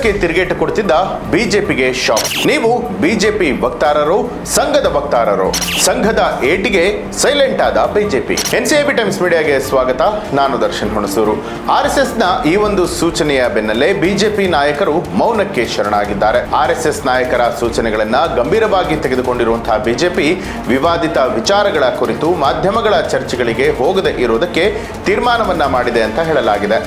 ಕಾಂಗ್ರೆಸ್ಗೆ ತಿರುಗೇಟು ಕೊಡ್ತಿದ್ದ ಬಿಜೆಪಿಗೆ ಶಾಕ್. ನೀವು ಬಿಜೆಪಿ ವಕ್ತಾರರು, ಸಂಘದ ವಕ್ತಾರರು, ಸಂಘದ ಏಟಿಗೆ ಸೈಲೆಂಟ್ ಆದ ಬಿಜೆಪಿ. ಎನ್ಸಿಐಬಿ ಟೈಮ್ಸ್ ಮೀಡಿಯಾಗೆ ಸ್ವಾಗತ. ನಾನು ದರ್ಶನ್ ಹುಣಸೂರು. ಎಸ್ನ ಈ ಒಂದು ಸೂಚನೆಯ ಬೆನ್ನಲ್ಲೇ ಬಿಜೆಪಿ ನಾಯಕರು ಮೌನಕ್ಕೆ ಶರಣಾಗಿದ್ದಾರೆ. ಆರ್ ಎಸ್ ಎಸ್ ನಾಯಕರ ಸೂಚನೆಗಳನ್ನ ಗಂಭೀರವಾಗಿ ತೆಗೆದುಕೊಂಡಿರುವಂತಹ ಬಿಜೆಪಿ ವಿವಾದಿತ ವಿಚಾರಗಳ ಕುರಿತು ಮಾಧ್ಯಮಗಳ ಚರ್ಚೆಗಳಿಗೆ ಹೋಗದೆ ಇರುವುದಕ್ಕೆ ತೀರ್ಮಾನವನ್ನ ಮಾಡಿದೆ ಅಂತ ಹೇಳಲಾಗಿದೆ.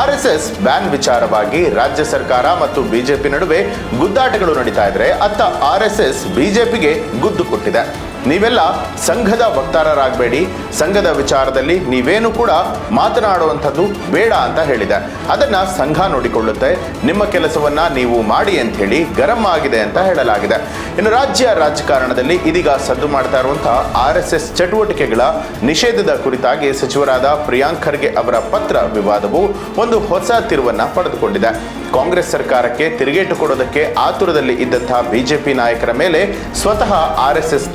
ಆರ್ ಎಸ್ ಎಸ್ ಬ್ಯಾನ್ ವಿಚಾರವಾಗಿ ರಾಜ್ಯ ಸರ್ಕಾರ ಮತ್ತು ಬಿಜೆಪಿ ನಡುವೆ ಗುದ್ದಾಟಗಳು ನಡೀತಾ ಇದ್ರೆ ಅತ್ತ ಆರ್ ಎಸ್ ಎಸ್ ಬಿಜೆಪಿಗೆ ಗುದ್ದು ಕೊಟ್ಟಿದೆ. ನೀವೆಲ್ಲ ಸಂಘದ ವಕ್ತಾರರಾಗಬೇಡಿ. ಸಂಘದ ವಿಚಾರದಲ್ಲಿ ನೀವೇನು ಕೂಡ ಮಾತನಾಡುವಂಥದ್ದು ಬೇಡ ಅಂತ ಹೇಳಿದೆ. ಅದನ್ನ ಸಂಘ ನೋಡಿಕೊಳ್ಳುತ್ತೆ. ನಿಮ್ಮ ಕೆಲಸವನ್ನ ನೀವು ಮಾಡಿ ಅಂತ ಹೇಳಿ ಗರಂ ಆಗಿದೆ ಅಂತ ಹೇಳಲಾಗಿದೆ. ಇನ್ನು ರಾಜ್ಯ ರಾಜಕಾರಣದಲ್ಲಿ ಇದೀಗ ಸದ್ದು ಮಾಡ್ತಾ ಇರುವಂತಹ ಆರ್ ಎಸ್ ಎಸ್ ಚಟುವಟಿಕೆಗಳ ನಿಷೇಧದ ಕುರಿತಾಗಿ ಸಚಿವರಾದ ಪ್ರಿಯಾಂಕ್ ಖರ್ಗೆ ಅವರ ಪತ್ರ ವಿವಾದವು ಒಂದು ಹೊಸ ತಿರುವನ್ನ ಪಡೆದುಕೊಂಡಿದೆ. ಕಾಂಗ್ರೆಸ್ ಸರ್ಕಾರಕ್ಕೆ ತಿರುಗೇಟು ಕೊಡೋದಕ್ಕೆ ಆತುರದಲ್ಲಿ ಇದ್ದಂತಹ ಬಿಜೆಪಿ ನಾಯಕರ ಮೇಲೆ ಸ್ವತಃ ಆರ್ ಎಸ್ ಎಸ್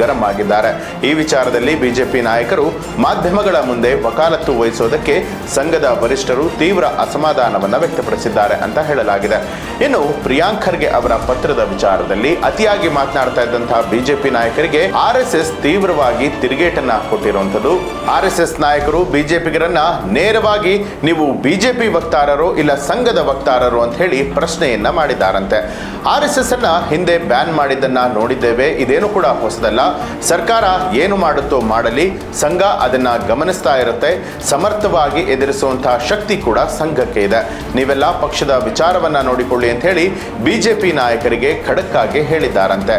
ಗರಂ ಆಗಿದ್ದಾರೆ. ಈ ವಿಚಾರದಲ್ಲಿ ಬಿಜೆಪಿ ನಾಯಕರು ಮಾಧ್ಯಮಗಳ ಮುಂದೆ ವಕಾಲತ್ತು ವಹಿಸೋದಕ್ಕೆ ಸಂಘದ ವರಿಷ್ಠರು ತೀವ್ರ ಅಸಮಾಧಾನವನ್ನ ವ್ಯಕ್ತಪಡಿಸಿದ್ದಾರೆ ಅಂತ ಹೇಳಲಾಗಿದೆ. ಇನ್ನು ಪ್ರಿಯಾಂಕ್ ಖರ್ಗೆ ಅವರ ಪತ್ರದ ವಿಚಾರದಲ್ಲಿ ಅತಿಯಾಗಿ ಮಾತನಾಡ್ತಾ ಇದ್ದಂತಹ ಬಿಜೆಪಿ ನಾಯಕರಿಗೆ ಆರ್ ಎಸ್ ಎಸ್ ತೀವ್ರವಾಗಿ ತಿರುಗೇಟನ್ನ ಕೊಟ್ಟಿರುವಂತದ್ದು ಆರ್ ಎಸ್ ಎಸ್ ನಾಯಕರು ಬಿಜೆಪಿಗರನ್ನ ನೇರವಾಗಿ ನೀವು ಬಿಜೆಪಿ ವಕ್ತಾರರು ಇಲ್ಲ ಸಂಘದ ವಕ್ತಾರರು ಅಂತ ಹೇಳಿ ಪ್ರಶ್ನೆಯನ್ನ ಮಾಡಿದ್ದಾರಂತೆ. ಆರ್ ಎಸ್ ಎಸ್ ಅನ್ನ ಹಿಂದೆ ಬ್ಯಾನ್ ಮಾಡಿದ್ದನ್ನ ನೋಡಿದ್ದೇವೆ. ಇದೇನು ಕೂಡ ಹೊಸದಲ್ಲ ಸರ್ಕಾರ ಏನು ಮಾಡುತ್ತೋ ಮಾಡಲಿ, ಸಂಘ ಅದನ್ನ ಗಮನಿಸ್ತಾ ಇರುತ್ತೆ, ಸಮರ್ಥವಾಗಿ ಎದುರಿಸುವಂತಹ ಶಕ್ತಿ ಕೂಡ ಸಂಘಕ್ಕೆ ಇದೆ. ನೀವೆಲ್ಲ ಪಕ್ಷದ ವಿಚಾರವನ್ನ ನೋಡಿಕೊಳ್ಳಿ ಅಂತ ಹೇಳಿ ಬಿಜೆಪಿ ನಾಯಕರಿಗೆ ಖಡಕ್ಕಾಗಿ ಹೇಳಿದ್ದಾರಂತೆ.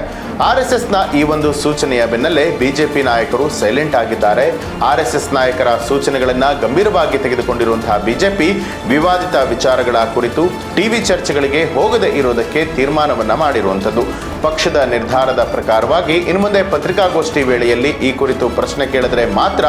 ಆರ್ ಎಸ್ ಎಸ್ನ ಈ ಒಂದು ಸೂಚನೆಯ ಬೆನ್ನಲ್ಲೇ ಬಿಜೆಪಿ ನಾಯಕರು ಸೈಲೆಂಟ್ ಆಗಿದ್ದಾರೆ. ಆರ್ ಎಸ್ ಎಸ್ ನಾಯಕರ ಸೂಚನೆಗಳನ್ನ ಗಂಭೀರವಾಗಿ ತೆಗೆದುಕೊಂಡಿರುವಂತಹ ಬಿಜೆಪಿ ವಿವಾದಿತ ವಿಚಾರಗಳ ಕುರಿತು ಟಿವಿ ಚರ್ಚೆಗಳಿಗೆ ಹೋಗದೆ ಇರೋದಕ್ಕೆ ತೀರ್ಮಾನವನ್ನ ಮಾಡಿರುವಂಥದ್ದು. ಪಕ್ಷದ ನಿರ್ಧಾರದ ಪ್ರಕಾರವಾಗಿ ಇನ್ನು ಮುಂದೆ ಪತ್ರಿಕಾಗೋಷ್ಠಿ ವೇಳೆಯಲ್ಲಿ ಈ ಕುರಿತು ಪ್ರಶ್ನೆ ಕೇಳಿದರೆ ಮಾತ್ರ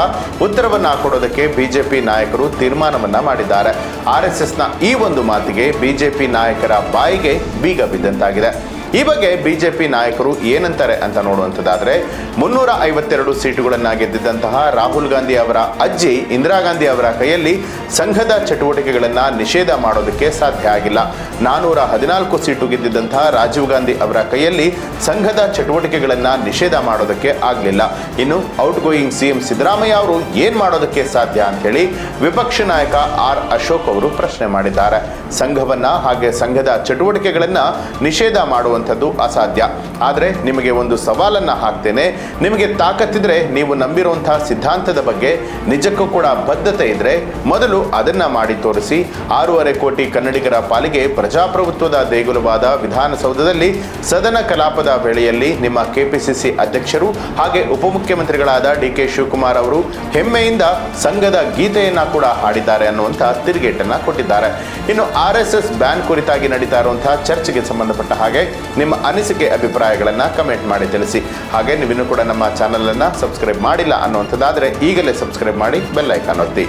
ಉತ್ತರವನ್ನ ಕೊಡೋದಕ್ಕೆ ಬಿಜೆಪಿ ನಾಯಕರು ತೀರ್ಮಾನವನ್ನ ಮಾಡಿದ್ದಾರೆ. ಆರ್ ಎಸ್ ಎಸ್ನ ಈ ಒಂದು ಮಾತಿಗೆ ಬಿಜೆಪಿ ನಾಯಕರ ಬಾಯಿಗೆ ಬೀಗ ಬಿದ್ದಂತಾಗಿದೆ. ಈ ಬಗ್ಗೆ ಬಿಜೆಪಿ ನಾಯಕರು ಏನಂತಾರೆ ಅಂತ ನೋಡುವಂಥದ್ದಾದರೆ ಮುನ್ನೂರ ಐವತ್ತೆರಡು ಸೀಟುಗಳನ್ನು ಗೆದ್ದಿದ್ದಂತಹ ರಾಹುಲ್ ಗಾಂಧಿ ಅವರ ಅಜ್ಜಿ ಇಂದಿರಾ ಗಾಂಧಿ ಅವರ ಕೈಯಲ್ಲಿ ಸಂಘದ ಚಟುವಟಿಕೆಗಳನ್ನು ನಿಷೇಧ ಮಾಡೋದಕ್ಕೆ ಸಾಧ್ಯ ಆಗಿಲ್ಲ. ನಾನೂರ ಹದಿನಾಲ್ಕು ಸೀಟು ಗೆದ್ದಿದ್ದಂತಹ ರಾಜೀವ್ ಗಾಂಧಿ ಅವರ ಕೈಯಲ್ಲಿ ಸಂಘದ ಚಟುವಟಿಕೆಗಳನ್ನು ನಿಷೇಧ ಮಾಡೋದಕ್ಕೆ ಆಗಲಿಲ್ಲ. ಇನ್ನು ಔಟ್ ಗೋಯಿಂಗ್ ಸಿಎಂ ಸಿದ್ದರಾಮಯ್ಯ ಅವರು ಏನು ಮಾಡೋದಕ್ಕೆ ಸಾಧ್ಯ ಅಂತ ಹೇಳಿ ವಿಪಕ್ಷ ನಾಯಕ ಆರ್ ಅಶೋಕ್ ಅವರು ಪ್ರಶ್ನೆ ಮಾಡಿದ್ದಾರೆ. ಸಂಘವನ್ನು ಹಾಗೆ ಸಂಘದ ಚಟುವಟಿಕೆಗಳನ್ನು ನಿಷೇಧ ಮಾಡುವಂಥದ್ದು ಅಸಾಧ್ಯ. ಆದರೆ ನಿಮಗೆ ಒಂದು ಸವಾಲನ್ನು ಹಾಕ್ತೇನೆ. ನಿಮಗೆ ತಾಕತ್ತಿದ್ರೆ ನೀವು ನಂಬಿರುವಂತಹ ಸಿದ್ಧಾಂತದ ಬಗ್ಗೆ ನಿಜಕ್ಕೂ ಕೂಡ ಬದ್ಧತೆ ಇದ್ರೆ ಮೊದಲು ಅದನ್ನ ಮಾಡಿ ತೋರಿಸಿ. ಆರೂವರೆ ಕೋಟಿ ಕನ್ನಡಿಗರ ಪಾಲಿಗೆ ಪ್ರಜಾಪ್ರಭುತ್ವದ ದೇಗುಲವಾದ ವಿಧಾನಸೌಧದಲ್ಲಿ ಸದನ ಕಲಾಪದ ವೇಳೆಯಲ್ಲಿ ನಿಮ್ಮ ಕೆಪಿಸಿಸಿ ಅಧ್ಯಕ್ಷರು ಹಾಗೆ ಉಪಮುಖ್ಯಮಂತ್ರಿಗಳಾದ ಡಿ ಕೆ ಶಿವಕುಮಾರ್ ಅವರು ಹೆಮ್ಮೆಯಿಂದ ಸಂಘದ ಗೀತೆಯನ್ನ ಕೂಡ ಹಾಡಿದ್ದಾರೆ ಅನ್ನುವಂಥ ತಿರುಗೇಟನ್ನು ಕೊಟ್ಟಿದ್ದಾರೆ. ಇನ್ನು ಆರ್ ಎಸ್ ಎಸ್ ಬ್ಯಾನ್ ಕುರಿತಾಗಿ ನಡೀತಾ ಇರುವಂತಹ ಚರ್ಚೆಗೆ ಸಂಬಂಧಪಟ್ಟ ಹಾಗೆ ನಿಮ್ಮ ಅನಿಸಿಕೆ, ಅಭಿಪ್ರಾಯಗಳನ್ನು ಕಮೆಂಟ್ ಮಾಡಿ ತಿಳಿಸಿ. ಹಾಗೆ ನೀವಿನ್ನೂ ಕೂಡ ನಮ್ಮ ಚಾನಲನ್ನು ಸಬ್ಸ್ಕ್ರೈಬ್ ಮಾಡಿಲ್ಲ ಅನ್ನುವಂಥದ್ದಾದರೆ ಈಗಲೇ ಸಬ್ಸ್ಕ್ರೈಬ್ ಮಾಡಿ ಬೆಲ್ಲೈಕಾನ್ ಒತ್ತಿ.